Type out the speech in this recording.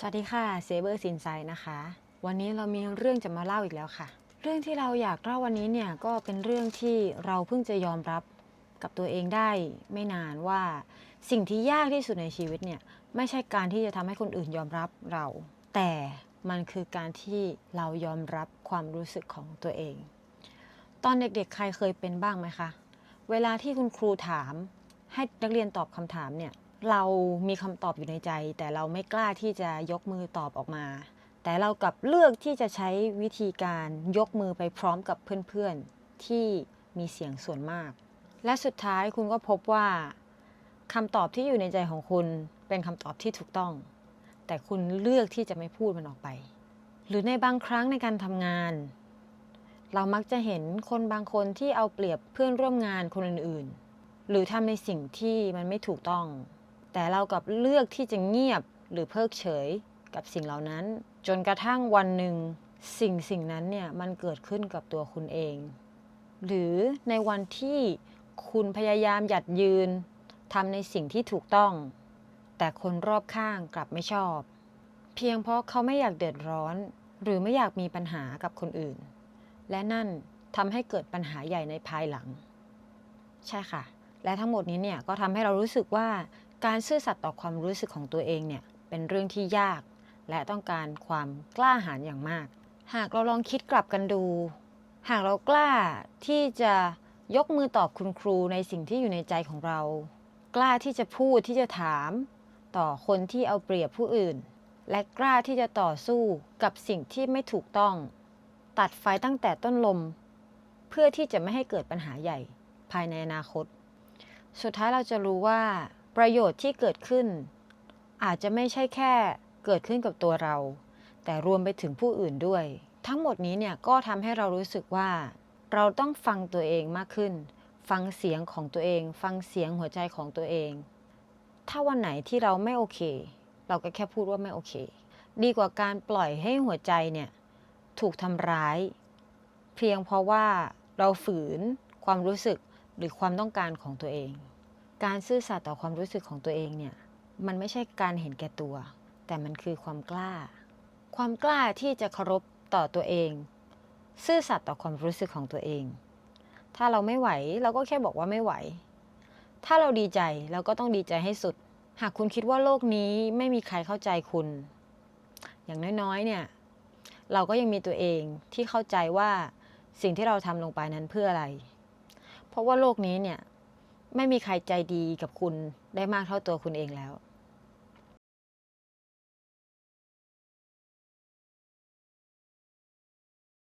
สวัสดีค่ะเซเบอร์ซินไซนะคะ วันนี้เรามีเรื่องจะมาเล่าอีกแล้วค่ะ เรื่องที่เราอยากเล่าวันนี้เนี่ยก็เป็นเรื่องที่เราเพิ่งจะยอมรับกับตัวเองได้ไม่นานว่า สิ่งที่ยากที่สุดในชีวิตเนี่ยไม่ใช่การที่จะทำให้คนอื่นยอมรับเรา แต่มันคือการที่เรายอมรับความรู้สึกของตัวเอง ตอนเด็กๆใครเคยเป็นบ้างไหมคะ เวลาที่คุณครูถาม ให้นักเรียนตอบคำถามเนี่ย เรามีคำตอบอยู่ในใจ แต่เราไม่กล้าที่จะยกมือตอบออกมา แต่เรากลับเลือกที่จะใช้วิธีการยกมือไปพร้อมกับเพื่อนๆที่มีเสียงส่วนมาก และสุดท้ายคุณก็พบว่าคำตอบที่อยู่ในใจของคุณเป็นคำตอบที่ถูกต้อง แต่คุณเลือกที่จะไม่พูดมันออกไป หรือในบางครั้งในการทำงาน เรามักจะเห็นคนบางคนที่เอาเปรียบเพื่อนร่วมงานคนอื่นๆ หรือทำในสิ่งที่มันไม่ถูกต้อง แต่เรากับเลือกที่จะเงียบหรือเพิกเฉยกับสิ่งเหล่านั้น จนกระทั่งวันหนึ่งสิ่งสิ่งนั้นเนี่ยมันเกิดขึ้นกับตัวคุณเอง หรือในวันที่คุณพยายามหยัดยืนทำในสิ่งที่ถูกต้อง แต่คนรอบข้างกลับไม่ชอบ เพียงเพราะเขาไม่อยากเดือดร้อน หรือไม่อยากมีปัญหากับคนอื่น และนั่นทำให้เกิดปัญหาใหญ่ในภายหลัง ใช่ค่ะ และทั้งหมดนี้เนี่ยก็ทำให้เรารู้สึกว่า การซื่อสัตย์ต่อความรู้สึกของตัวเองเนี่ยเป็นเรื่องที่ยาก และต้องการความกล้าหาญอย่างมาก หากเราลองคิดกลับกันดู หากเรากล้าที่จะยกมือตอบคุณครูในสิ่งที่อยู่ในใจของเรา กล้าที่จะพูดที่จะถาม ต่อคนที่เอาเปรียบผู้อื่น และกล้าที่จะต่อสู้กับสิ่งที่ไม่ถูกต้อง ตัดไฟตั้งแต่ต้นลม เพื่อที่จะไม่ให้เกิดปัญหาใหญ่ภายในอนาคต สุดท้ายเราจะรู้ว่า ประโยชน์ที่เกิดขึ้น อาจจะไม่ใช่แค่เกิดขึ้นกับตัวเรา แต่รวมไปถึงผู้อื่นด้วย ทั้งหมดนี้เนี่ยก็ทำให้เรารู้สึกว่า เราต้องฟังตัวเองมากขึ้น ฟังเสียงของตัวเอง ฟังเสียงหัวใจของตัวเอง ถ้าวันไหนที่เราไม่โอเค เราก็แค่พูดว่าไม่โอเค ดีกว่าการปล่อยให้หัวใจเนี่ยถูกทำร้าย เพียงเพราะว่าเราฝืนความรู้สึกหรือความต้องการของตัวเอง การซื่อสัตย์ต่อความรู้สึกของตัวเองเนี่ย มันไม่ใช่การเห็นแก่ตัว แต่มันคือความกล้า ความกล้าที่จะเคารพต่อตัวเอง ซื่อสัตย์ต่อความรู้สึกของตัวเอง ถ้าเราไม่ไหวเราก็แค่บอกว่าไม่ไหว ถ้าเราดีใจเราก็ต้องดีใจให้สุด หากคุณคิดว่าโลกนี้ไม่มีใครเข้าใจคุณ อย่างน้อยๆ เนี่ย เราก็ยังมีตัวเองที่เข้าใจว่าสิ่งที่เราทำลงไปนั้นเพื่ออะไร เพราะว่าโลกนี้เนี่ย ไม่มีใครใจดีกับคุณได้มากเท่าตัวคุณเองแล้ว